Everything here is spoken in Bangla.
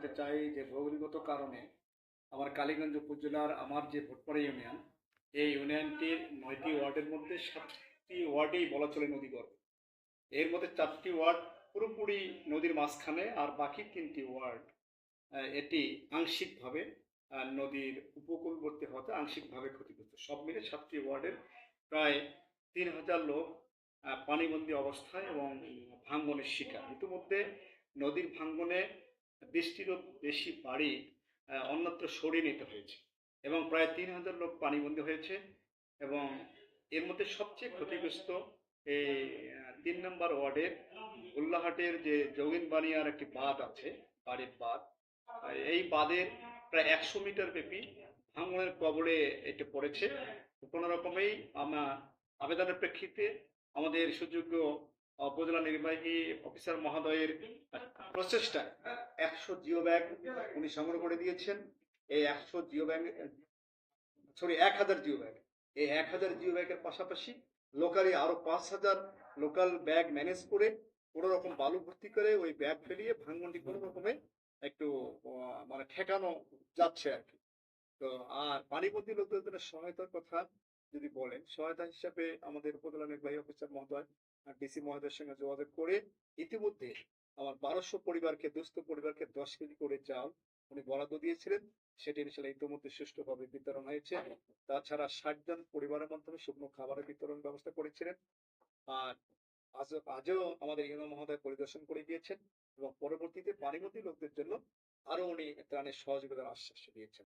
জানাতে চাই যে ভৌগোলিকগত কারণে আমার কালীগঞ্জ উপজেলার আমার যে ভোটপাড়া ইউনিয়ন, এই ইউনিয়নটির নয়টি ওয়ার্ডের মধ্যে সাতটি ওয়ার্ডেই বলা চলে নদী গর্ভ। এর মধ্যে চারটি ওয়ার্ড পুরোপুরি নদীর মাঝখানে আর বাকি তিনটি ওয়ার্ড এটি আংশিকভাবে নদীর উপকূলবর্তী হতে আংশিকভাবে ক্ষতিগ্রস্ত। সব মিলে সাতটি ওয়ার্ডের প্রায় তিন হাজার লোক পানিবন্দী অবস্থায় এবং ভাঙ্গনের শিকার। ইতিমধ্যে নদীর ভাঙ্গনে বৃষ্টিরও বেশি বাড়ি অন্যত্র সরিয়ে নিতে হয়েছে। এবং প্রায় তিন হাজার লোক পানিবন্দী হয়েছে এবং এর মধ্যে সবচেয়ে ক্ষতিগ্রস্ত এই তিন নম্বর ওয়ার্ডের উল্লাহাটের যে যোগিন বানিয়ার একটি বাঁধ আছে, বাড়ির বাঁধ এই বাঁধের প্রায় একশো মিটার ব্যাপী ভাঙনের কবলে এটা পড়েছে। কোনো রকমেই আমরা আবেদনের প্রেক্ষিতে আমাদের সুযোগ্য উপজেলা নির্বাহী অফিসার মহোদয়ের প্রচেষ্টায় একশো জিও ব্যাগ উনি সংগ্রহ করে দিয়েছেন। এই একশো জিও ব্যাগ, সরি, এক হাজার জিও ব্যাগ। এই এক হাজার জিও ব্যাগের পাশাপাশি লোকালি আরও পাঁচ হাজার লোকাল ব্যাগ ম্যানেজ করে কোনো রকম বালু ভর্তি করে ওই ব্যাগ ফেলিয়ে ভাঙ্গনটি কোনো রকমে একটু মানে ঠেকানো যাচ্ছে আর কি। তো, আর পানিবন্দী লোকদের জন্য সহায়তার কথা যদি বলেন, সহায়তা হিসাবে আমাদের উপজেলা নির্বাহী অফিসার মহোদয় ডিসি মহোদয়ের সঙ্গে যোগাযোগ করে ইতিমধ্যে আমার বারোশো পরিবারকে, দুস্থ পরিবারকে দশ কেজি করে চাল উনি বরাদ্দ দিয়েছিলেন। সেটি ইনশাল্লাহ ইতিমধ্যে সুষ্ঠুভাবে বিতরণ হয়েছে। তাছাড়া ষাট জন পরিবারের মাধ্যমে শুকনো খাবারের বিতরণ ব্যবস্থা করেছিলেন। আর আজ আজও আমাদের ইউনো মহোদয় পরিদর্শন করে গিয়েছেন এবং পরবর্তীতে পানিবন্দী লোকদের জন্য আরও উনি ত্রাণের সহযোগিতার আশ্বাস দিয়েছেন।